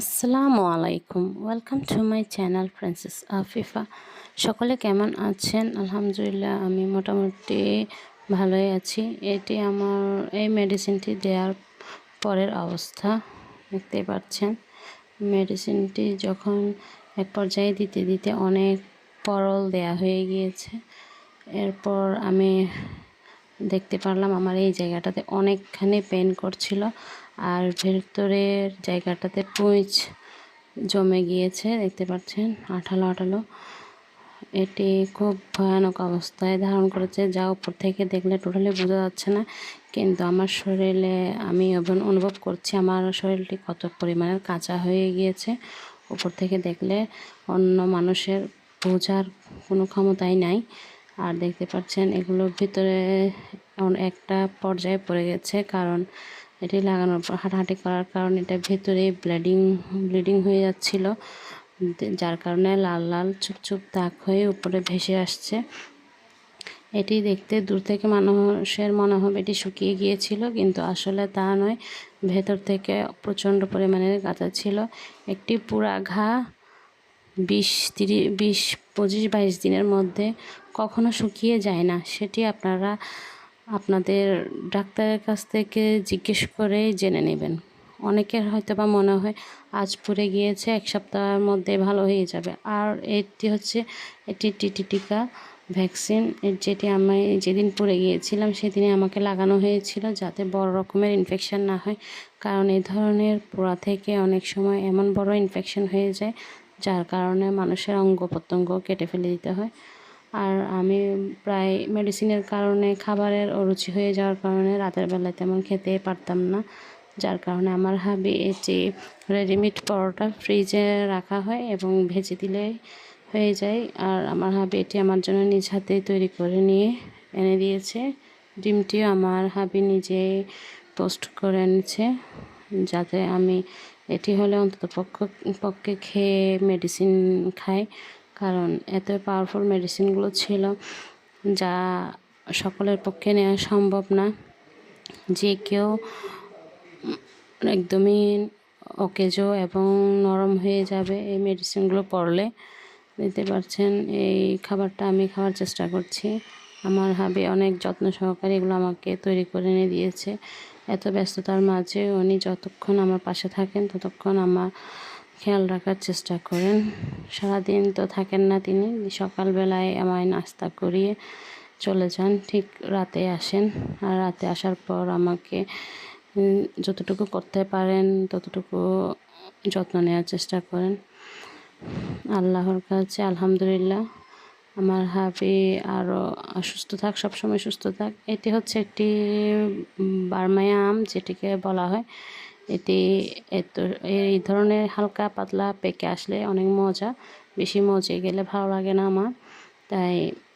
আসসালামু আলাইকুম। Welcome to my channel princess Afifa সকলে কেমন আছেন? আলহামদুলিল্লাহ, আমি মোটামুটি ভালোই আছি। এটি আমার, এই মেডিসিনটি দেওয়ার পরের অবস্থা দেখতে পাচ্ছেন। মেডিসিনটি যখন এক পর্যায়ে দিতে দিতে অনেক পরল দেয়া হয়ে গিয়েছে। এরপর আমি দেখতে পারলাম, আমার এই জায়গাটাতে অনেকখানি পেন করছিল। আর ভেতরের জায়গাটাতে পুঁইচ জমে গিয়েছে, দেখতে পাচ্ছেন? আঠালো আঠালো। এটি খুব ভয়ানক অবস্থায় ধারণ করেছে, যা উপর থেকে দেখলে টোটালি বোঝা যাচ্ছে না। কিন্তু আমার শরীরে আমি অনুভব করছি, আমার শরীরটি কত পরিমাণের কাঁচা হয়ে গিয়েছে। উপর থেকে দেখলে অন্য মানুষের বোঝার কোনো ক্ষমতাই নাই। আর দেখতে পাচ্ছেন এগুলোর ভিতরে একটা পর্যায়ে পড়ে গেছে, কারণ এটি লাগানোর পর হাঁটাহাঁটি করার কারণে এটা ভেতরে ব্লিডিং ব্লিডিং হয়ে যাচ্ছিল। যার কারণে লাল লাল, চুপ চুপ, দাগ হয়ে উপরে ভেসে আসছে। এটি দেখতে দূর থেকে মানুষের মনে হবে এটি শুকিয়ে গিয়েছিল, কিন্তু আসলে তা নয়। ভেতর থেকে প্রচণ্ড পরিমাণে গাঁজা ছিল। একটি পুরা ঘা বিশ, তিরিশ, বিশ, পঁচিশ, বাইশ দিনের মধ্যে কখনো শুকিয়ে যায় না। সেটি আপনারা আপনাদের ডাক্তারের কাছ থেকে জিজ্ঞেস করে জেনে নেবেন। অনেকের হয়তো বা মনে হয় আজ পরে গিয়েছে, এক সপ্তাহের মধ্যে ভালো হয়ে যাবে। আর এটি হচ্ছে এটি টিটি টিকা ভ্যাকসিন, যেটি আমি যেদিন পরে গিয়েছিলাম সেদিনে আমাকে লাগানো হয়েছিল যাতে বড় রকমের ইনফেকশান না হয়। কারণ এই ধরনের পোড়া থেকে অনেক সময় এমন বড় ইনফেকশন হয়ে যায়, যার কারণে মানুষের অঙ্গ প্রত্যঙ্গ কেটে ফেলে দিতে হয়। আর আমি প্রায় মেডিসিনের কারণে খাবারের অরুচি হয়ে যাওয়ার কারণে রাতের বেলায় তেমন খেতে পারতাম না। যার কারণে আমার হাবি এটি রেডিমেড পরোটা ফ্রিজে রাখা হয় এবং ভেজে দিলে হয়ে যায়। আর আমার হাবি এটি আমার জন্য নিজ হাতেই তৈরি করে নিয়ে এনে দিয়েছে। ডিমটিও আমার হাবি নিজে পোস্ট করে এনেছে যাতে আমি এটি হলে অন্তত পক্ষ পক্ষে খেয়ে মেডিসিন খাই। কারণ এত পাওয়ারফুল মেডিসিনগুলো ছিল যা সকলের পক্ষে নেওয়া সম্ভব না। যে কেউ একদমই অকেজো এবং নরম হয়ে যাবে এই মেডিসিনগুলো পড়লে। দিতে পারছেন এই খাবারটা আমি খাওয়ার চেষ্টা করছি। আমার হাবি অনেক যত্ন সহকারে এগুলো আমাকে তৈরি করে এনে দিয়েছে। এত ব্যস্ততার মাঝে উনি যতক্ষণ আমার পাশে থাকেন, ততক্ষণ আমার খেয়াল রাখার চেষ্টা করেন। সারাদিন তো থাকেন না তিনি। সকালবেলায় আমায় নাস্তা করিয়ে চলে যান। ঠিক রাতে আসেন। আর রাতে আসার পর আমাকে যতটুকু করতে পারেন, ততটুকু যত্ন নেওয়ার চেষ্টা করেন। আল্লাহর কাছে আলহামদুলিল্লাহ। আমার হাবি আরও সুস্থ থাক, সবসময় সুস্থ থাক। এটি হচ্ছে একটি বার্মায়া আম যেটিকে বলা হয়। এটি এত, এই ধরনের হালকা পাতলা পেকে আসলে অনেক মজা, বেশি মজে গেলে ভালো লাগে না আমার। তাই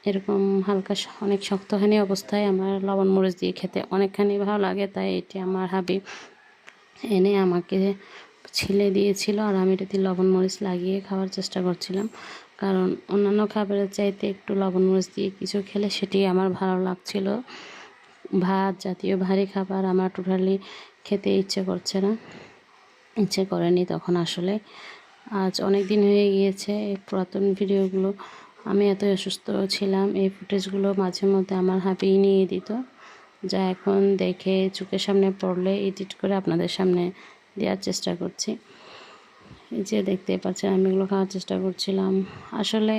এরকম হালকা অনেক শক্তখানি অবস্থায় আমার লবণ মরিচ দিয়ে খেতে অনেকখানি ভালো লাগে, তাই এটি আমার হাবি। এনে আমাকে ছিলে দিয়েছিল আর আমি এটাতে লবণ মরিচ লাগিয়ে খাওয়ার চেষ্টা করছিলাম। কারণ অন্যান্য খাবারের চাইতে একটু লবণ মরিচ দিয়ে কিছু খেলে সেটি আমার ভালো লাগছিল। ভাত জাতীয় ভারী খাবার আমার টোটালি খেতে ইচ্ছে করছে না। ইচ্ছে করেনি তখন আসলে। আজ অনেক দিন হয়ে গিয়েছে এই পুরাতন ভিডিওগুলো। আমি এত অসুস্থ ছিলাম, এই ফুটেজগুলো মাঝে মধ্যে আমার হাবিই নিয়ে দিত। যা এখন দেখে চোখের সামনে পড়লে এডিট করে আপনাদের সামনে দেওয়ার চেষ্টা করছি। যে দেখতে পাচ্ছেন, আমি এগুলো খাওয়ার চেষ্টা করছিলাম। আসলে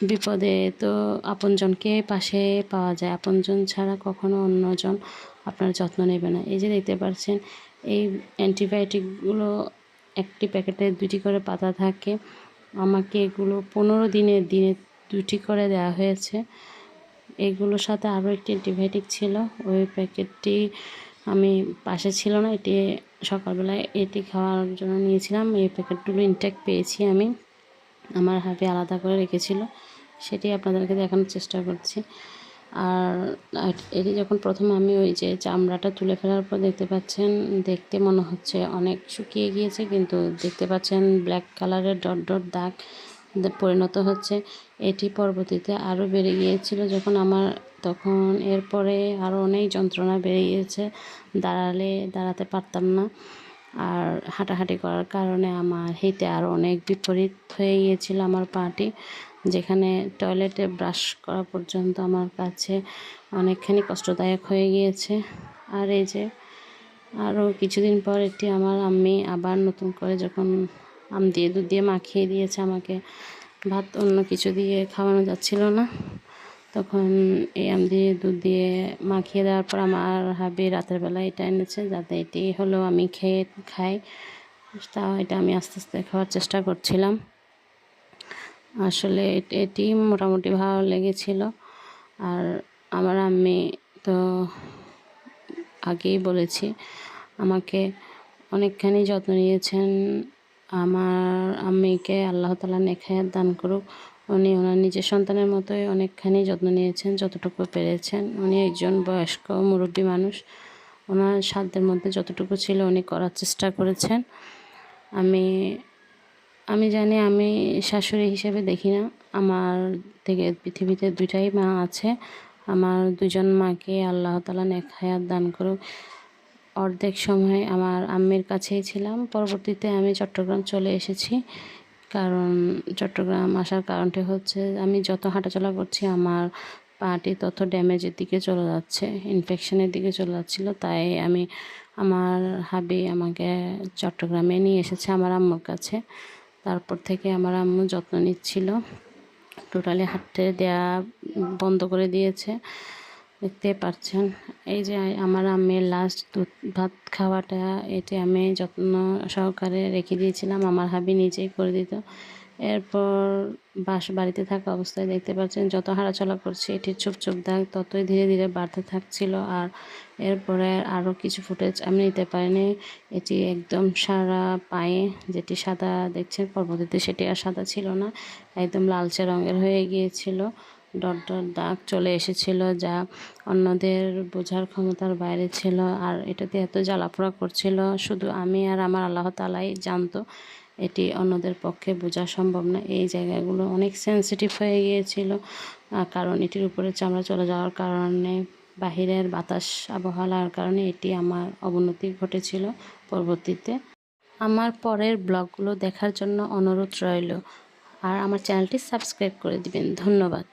বিপদে, তো আপনজনকে পাশে পাওয়া যায়। আপনজন ছাড়া কখনো অন্যজন আপনার যত্ন নেবে না। এই যে দেখতে পাচ্ছেন, এই অ্যান্টিবায়োটিকগুলো একটি প্যাকেটে দুটি করে পাতা থাকে। আমাকে এগুলো পনেরো দিনের দিনে দুটি করে দেওয়া হয়েছে। এগুলোর সাথে আরও একটি অ্যান্টিবায়োটিক ছিল। ওই প্যাকেটটি আমি পাশে ছিল না, এটি সকালবেলায় এটি খাওয়ার জন্য নিয়েছিলাম। এই প্যাকেটগুলো ইনটেক পেয়েছি আমি। আমার হাতে আলাদা করে রেখেছিল, সেটি আপনাদেরকে দেখানোর চেষ্টা করছি। আর এটি যখন প্রথম আমি ওই যে চামড়াটা তুলে ফেলার পর দেখতে পাচ্ছেন, দেখতে মনে হচ্ছে অনেক শুকিয়ে গিয়েছে, কিন্তু দেখতে পাচ্ছেন ব্ল্যাক কালারের ডট ডট দাগ পরিণত হচ্ছে। এটি পরবর্তীতে আরও বেড়ে গিয়েছিল যখন আমার, তখন এরপরে আরও অনেক যন্ত্রণা বেড়ে গিয়েছে। দাঁড়ালে, দাঁড়াতে পারতাম না। আর হাঁটাহাঁটি করার কারণে আমার হিতে আরও অনেক বিপরীত হয়ে গিয়েছিল আমার পাটি, যেখানে টয়লেটে ব্রাশ করা পর্যন্ত আমার কাছে অনেকখানি কষ্টদায়ক হয়ে গিয়েছে। আর এই যে আরও কিছুদিন পর এটি আমার আম্মি আবার নতুন করে যখন আম দিয়ে দুধ দিয়ে মাখিয়ে দিয়েছে, আমাকে ভাত অন্য কিছু দিয়ে খাওয়ানো যাচ্ছিল না। তখন এই আম দিয়ে দুধ দিয়ে মাখিয়ে দেওয়ার পর আমার হাবি রাতের বেলা এটা এনেছে যাতে এটি হলো আমি খেয়ে খাই। তা এটা আমি আস্তে আস্তে খাওয়ার চেষ্টা করছিলাম। আসলে এটি মোটামুটি ভালো লেগেছিল। আর আমার আমি তো আগেই বলেছি, আমাকে অনেকখানি যত্ন নিয়েছেন। আমার আম্মিকে আল্লাহ তালা নেখায়াত দান করুক। উনি ওনার নিজের সন্তানের মতোই অনেকখানি যত্ন নিয়েছেন, যতটুকু পেরেছেন। উনি একজন বয়স্ক মুরব্বী মানুষ। ওনার সাধ্যের মধ্যে যতটুকু ছিল উনি করার চেষ্টা করেছেন। আমি আমি জানি আমি শাশুড়ি হিসেবে দেখি না। আমার থেকে পৃথিবীতে দুইটাই মা আছে। আমার দুজন মাকে আল্লাহ তালা নেক হায়াত দান করুক। অর্ধেক সময় আমার আম্মির কাছেই ছিলাম। পরবর্তীতে আমি চট্টগ্রাম চলে এসেছি। কারণ চট্টগ্রাম আসার কারণটি হচ্ছে আমি যত হাঁটাচলা করছি, আমার পাটি তত ড্যামেজের দিকে চলে যাচ্ছে ইনফেকশনের দিকে চলে যাচ্ছিল। তাই আমি আমার হাবি আমাকে চট্টগ্রামে নিয়ে এসেছে আমার আম্মুর কাছে। তারপর থেকে আমার আম্মু যত্ন নিচ্ছিল। টোটালি হাঁটতে দেয়া বন্ধ করে দিয়েছে। দেখতে পাচ্ছেন। এই যে আমার আমের লাস্ট দুধ ভাত খাওয়াটা, এটি আমি যত্ন সহকারে রেখে দিয়েছিলাম, আমার হাবি নিজেই করে দিত। এরপর বাস বাড়িতে থাকা অবস্থায় দেখতে পাচ্ছেন, যত হাঁটাচলা করছে এটির চুপ চুপ দাগ ততই ধীরে ধীরে বাড়তে থাকছিল আর এরপরে আরও কিছু ফুটেজ আমি নিতে পারিনি। এটি একদম সারা পায়ে যেটি সাদা, দেখছেন পরবর্তীতে সেটি আর সাদা ছিল না, একদম লালচে রঙের হয়ে গিয়েছিল। ডট ডট দাগ চলে এসেছিল যা অন্যদের বোঝার ক্ষমতার বাইরে ছিল আর এটাতে এত জ্বালাপোড়া করছিল। শুধু আমি আর আমার আল্লাহ তালাই জানতো, এটি অন্যদের পক্ষে বোঝা সম্ভব না। এই জায়গাগুলো অনেক সেন্সিটিভ হয়ে গিয়েছিল কারণ এটির উপরে চামড়া চলে যাওয়ার কারণে, বাহিরের বাতাস, আবহাওয়ার কারণে এটি আমার অবনতি ঘটেছিল পরবর্তীতে। আমার পরের ব্লগগুলো দেখার জন্য অনুরোধ রইল, আর আমার চ্যানেলটি সাবস্ক্রাইব করে দিবেন। ধন্যবাদ।